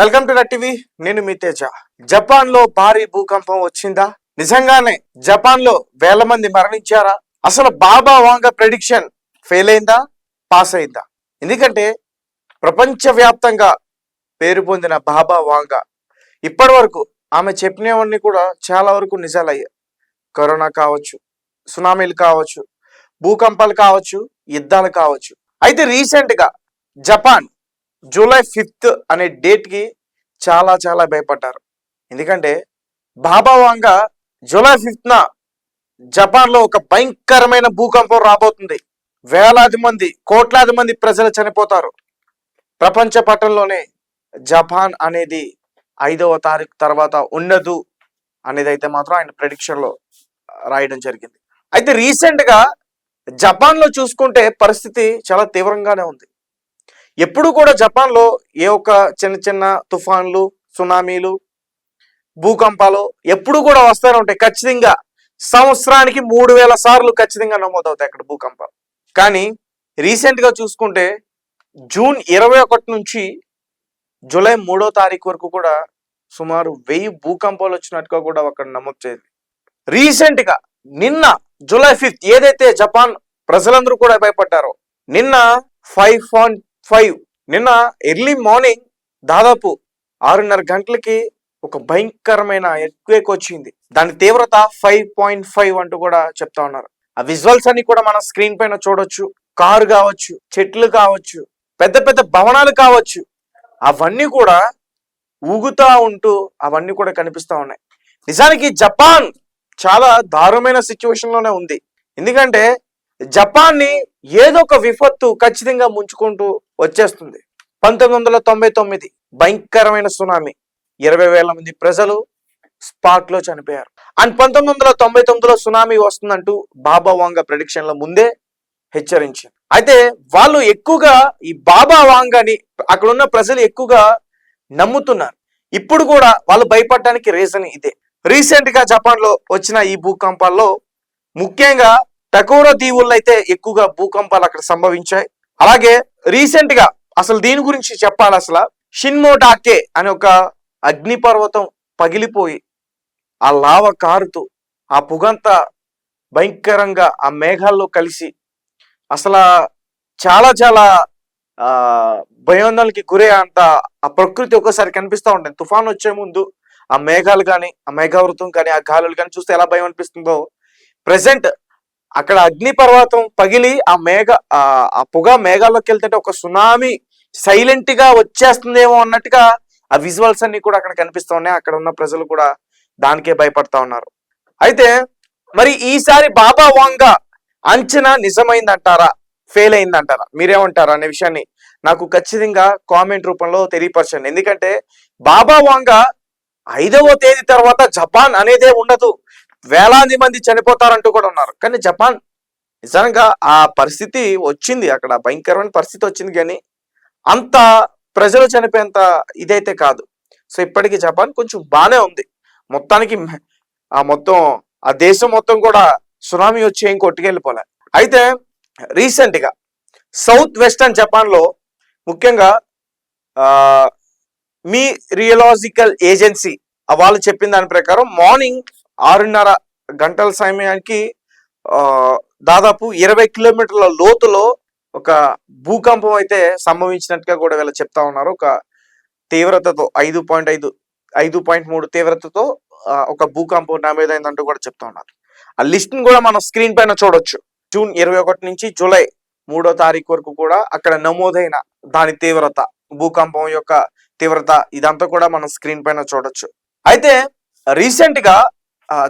Welcome to TV. నేను మీ తేజ. జపాన్లో భారీ భూకంపం వచ్చిందా? నిజంగానే జపాన్లో వేల మంది మరణించారా? అసలు బాబా వాంగ ప్రెడిక్షన్ ఫెయిల్ అయిందా? పాస్ అయిందా? ఎందుకంటే ప్రపంచవ్యాప్తంగా పేరు పొందిన బాబా వాంగ ఇప్పటి వరకు ఆమె చెప్పినవన్నీ కూడా చాలా వరకు నిజాలయ్యాయి. కరోనా కావచ్చు సునామీలు కావచ్చు భూకంపాలు కావచ్చు యుద్ధాలు కావచ్చు. అయితే రీసెంట్గా జపాన్ జూలై ఫిఫ్త్ అనే డేట్కి చాలా చాలా భయపడ్డారు. ఎందుకంటే బాబా వాంగ జూలై ఫిఫ్త్న జపాన్లో ఒక భయంకరమైన భూకంపం రాబోతుంది. వేలాది మంది కోట్లాది మంది ప్రజలు చనిపోతారు. ప్రపంచ పటంలోనే జపాన్ అనేది ఐదవ తారీఖు తర్వాత ఉండదు అనేది అయితే మాత్రం ఆయన ప్రెడిక్షన్లో రాయడం జరిగింది. అయితే రీసెంట్గా జపాన్లో చూసుకుంటే పరిస్థితి చాలా తీవ్రంగానే ఉంది. ఎప్పుడు కూడా జపాన్లో ఏ ఒక్క చిన్న చిన్న తుఫాన్లు సునామీలు భూకంపాలు ఎప్పుడు కూడా వస్తూనే ఉంటాయి. ఖచ్చితంగా సంవత్సరానికి మూడు వేల సార్లు ఖచ్చితంగా నమోదవుతాయి అక్కడ భూకంపాలు. కానీ రీసెంట్గా చూసుకుంటే జూన్ ఇరవై ఒకటి నుంచి జూలై మూడో తారీఖు వరకు కూడా సుమారు వెయ్యి భూకంపాలు వచ్చినట్టుగా కూడా అక్కడ నమోదు చేసింది రీసెంట్గా నిన్న జూలై ఫిఫ్త్ ఏదైతే జపాన్ ప్రజలందరూ కూడా భయపడ్డారో నిన్న ఫైవ్ పాయింట్ ఫైవ్. నిన్న ఎర్లీ మార్నింగ్ దాదాపు ఆరున్నర గంటలకి ఒక భయంకరమైన ఎక్వేక్ వచ్చింది. దాని తీవ్రత ఫైవ్ పాయింట్ ఫైవ్ అంటూ కూడా చెప్తా ఉన్నారు. ఆ విజువల్స్ అన్ని కూడా మన స్క్రీన్ పైన చూడొచ్చు. కారు కావచ్చు చెట్లు కావచ్చు పెద్ద పెద్ద భవనాలు కావచ్చు. అవన్నీ కూడా ఊగుతా ఉంటూ అవన్నీ కూడా కనిపిస్తూ ఉన్నాయి. నిజానికి జపాన్ చాలా దారుణమైన సిచ్యువేషన్లోనే ఉంది. ఎందుకంటే జపాన్ని ఏదో ఒక విపత్తు ఖచ్చితంగా ముంచుకుంటూ వచ్చేస్తుంది. పంతొమ్మిది వందల తొంభై తొమ్మిది భయంకరమైన సునామీ. ఇరవై వేల మంది ప్రజలు స్పాట్లో చనిపోయారు. అండ్ పంతొమ్మిది వందల తొంభై తొమ్మిదిలో సునామీ వస్తుందంటూ బాబా వాంగ ప్రెడిక్షన్ ముందే హెచ్చరించింది. అయితే వాళ్ళు ఎక్కువగా ఈ బాబా వాంగని అక్కడ ఉన్న ప్రజలు ఎక్కువగా నమ్ముతున్నారు. ఇప్పుడు కూడా వాళ్ళు భయపడటానికి రీజన్ ఇదే. రీసెంట్గా జపాన్లో వచ్చిన ఈ భూకంపాల్లో ముఖ్యంగా టకోరా దీవుల్లో అయితే ఎక్కువగా భూకంపాలు అక్కడ సంభవించాయి. అలాగే రీసెంట్గా అసలు దీని గురించి చెప్పాలి అసలు? షిన్మోటాకే అనే ఒక అగ్నిపర్వతం పగిలిపోయి ఆ లావ కారుతూ ఆ పొగంతా భయంకరంగా ఆ మేఘాల్లో కలిసి అసలు చాలా చాలా ఆ భయోందనలకి గురే అంత ఆ ప్రకృతి ఒక్కసారి కనిపిస్తూ ఉంటుంది. తుఫాన్ వచ్చే ముందు ఆ మేఘాలు కానీ ఆ మేఘావృతం కానీ ఆ గాలులు కానీ చూస్తే ఎలా భయం అనిపిస్తుందో. ప్రెసెంట్ అక్కడ అగ్ని పర్వతం పగిలి ఆ మేఘ ఆ పొగ మేఘాల్లోకి వెళ్తుంటే ఒక సునామీ సైలెంట్గా వచ్చేస్తుందేమో అన్నట్టుగా ఆ విజువల్స్ అన్ని కూడా అక్కడ కనిపిస్తూ ఉన్నాయి. అక్కడ ఉన్న ప్రజలు కూడా దానికే భయపడతా ఉన్నారు. అయితే మరి ఈసారి బాబా వాంగ అంచనా నిజమైందంటారా? ఫెయిల్ అయిందంటారా? మీరేమంటారా అనే విషయాన్ని నాకు ఖచ్చితంగా కామెంట్ రూపంలో తెలియపరచండి. ఎందుకంటే బాబా వాంగ ఐదవ తేదీ తర్వాత జపాన్ అనేదే ఉండదు. వేలాది మంది చనిపోతారంటూ కూడా ఉన్నారు. కానీ జపాన్ నిజంగా ఆ పరిస్థితి వచ్చింది. అక్కడ భయంకరమైన పరిస్థితి వచ్చింది కానీ అంత ప్రజలు చనిపోయేంత ఇదైతే కాదు. సో ఇప్పటికీ జపాన్ కొంచెం బాగానే ఉంది. మొత్తానికి ఆ మొత్తం ఆ దేశం మొత్తం కూడా సునామీ వచ్చి ఏం కొట్టుకెళ్ళిపోలే. అయితే రీసెంట్గా సౌత్ వెస్టర్న్ జపాన్లో ముఖ్యంగా మీ రియలాజికల్ ఏజెన్సీ వాళ్ళు చెప్పిన దాని ప్రకారం మార్నింగ్ ఆరున్నర గంటల సమయానికి ఆ, దాదాపు ఇరవై కిలోమీటర్ల లోతులో ఒక భూకంపం అయితే సంభవించినట్టుగా కూడా వీళ్ళు చెప్తా ఉన్నారు. ఒక తీవ్రతతో ఐదు పాయింట్ ఐదు ఐదు పాయింట్ మూడు తీవ్రతతో ఆ, ఒక భూకంపం నమోదైందంటూ కూడా చెప్తా ఉన్నారు. ఆ లిస్ట్ కూడా మనం స్క్రీన్ పైన చూడొచ్చు. జూన్ ఇరవై ఒకటి నుంచి జూలై మూడో తారీఖు వరకు కూడా అక్కడ నమోదైన దాని తీవ్రత భూకంపం యొక్క తీవ్రత ఇదంతా కూడా మనం స్క్రీన్ పైన చూడొచ్చు. అయితే రీసెంట్గా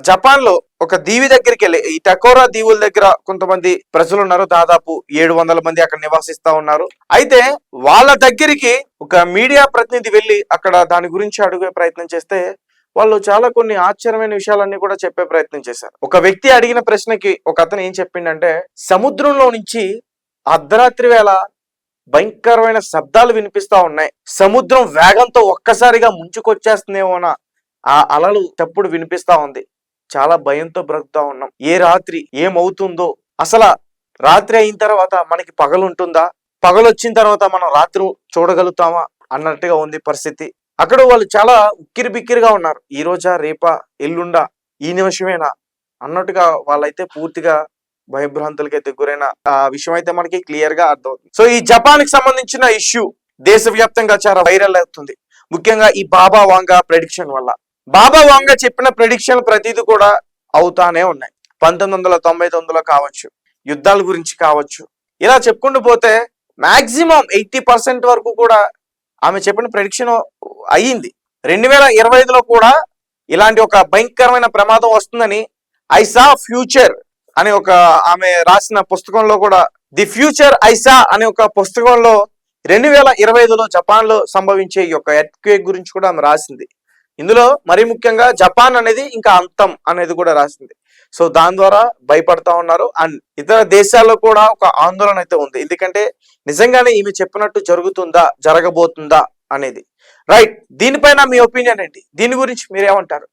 జపాన్లో ఒక దీవి దగ్గరికి వెళ్ళి ఈ టకోరా దీవుల దగ్గర కొంతమంది ప్రజలు ఉన్నారు దాదాపు ఏడు వందల మంది అక్కడ నివాసిస్తా ఉన్నారు. అయితే వాళ్ళ దగ్గరికి ఒక మీడియా ప్రతినిధి వెళ్ళి అక్కడ దాని గురించి అడిగే ప్రయత్నం చేస్తే వాళ్ళు చాలా కొన్ని ఆశ్చర్యమైన విషయాలన్నీ కూడా చెప్పే ప్రయత్నం చేశారు. ఒక వ్యక్తి అడిగిన ప్రశ్నకి ఒక అతను ఏం చెప్పిండంటే సముద్రంలో నుంచి అర్ధరాత్రి వేళ భయంకరమైన శబ్దాలు వినిపిస్తా ఉన్నాయి. సముద్రం వేగంతో ఒక్కసారిగా ముంచుకొచ్చేస్తుందేమోనా ఆ అలలు తప్పుడు వినిపిస్తా ఉంది. చాలా భయంతో బ్రతుకుతా ఉన్నాం. ఏ రాత్రి ఏమవుతుందో? అసలు రాత్రి అయిన తర్వాత మనకి పగలు ఉంటుందా పగలు వచ్చిన తర్వాత మనం రాత్రి చూడగలుగుతామా? అన్నట్టుగా ఉంది పరిస్థితి. అక్కడ వాళ్ళు చాలా ఉక్కిరి బిక్కిరిగా ఉన్నారు. ఈ రోజా రేపా ఎల్లుండా ఈ నిమిషమేనా? అన్నట్టుగా వాళ్ళైతే పూర్తిగా భయభ్రాంతులకైతే గురైన ఆ విషయం అయితే మనకి క్లియర్గా అర్థమవుతుంది. సో ఈ జపాన్కి సంబంధించిన ఇష్యూ దేశవ్యాప్తంగా చాలా వైరల్ అవుతుంది. ముఖ్యంగా ఈ బాబా వాంగా ప్రెడిక్షన్ వల్ల. బాబా వంగ చెప్పిన ప్రిడిక్షన్ ప్రతిదీ కూడా అవుతానే ఉన్నాయి. పంతొమ్మిది వందల తొంభై తొమ్మిదిలో కావచ్చు యుద్ధాల గురించి కావచ్చు. ఇలా చెప్పుకుంటూ పోతే మాక్సిమం ఎయిటీ పర్సెంట్ వరకు కూడా ఆమె చెప్పిన ప్రెడిక్షన్ అయ్యింది. రెండు వేల ఇరవై ఐదులో కూడా ఇలాంటి ఒక భయంకరమైన ప్రమాదం వస్తుందని ఐసా ఫ్యూచర్ అనే ఒక ఆమె రాసిన పుస్తకంలో కూడా ది ఫ్యూచర్ ఐసా అనే ఒక పుస్తకంలో రెండు వేల ఇరవై ఐదులో జపాన్లో సంభవించే ఈ యొక్క ఎర్త్క్వేక్ గురించి కూడా ఆమె రాసింది. ఇందులో మరీ ముఖ్యంగా జపాన్ అనేది ఇంకా అంతం అనేది కూడా రాసింది. సో దాని ద్వారా భయపడతా ఉన్నారు. అండ్ ఇతర దేశాల్లో కూడా ఒక ఆందోళన అయితే ఉంది. ఎందుకంటే నిజంగానే ఈమె చెప్పినట్టు జరుగుతుందా జరగబోతుందా అనేది. రైట్ దీనిపైన మీ ఒపీనియన్ ఏంటి? దీని గురించి మీరేమంటారు?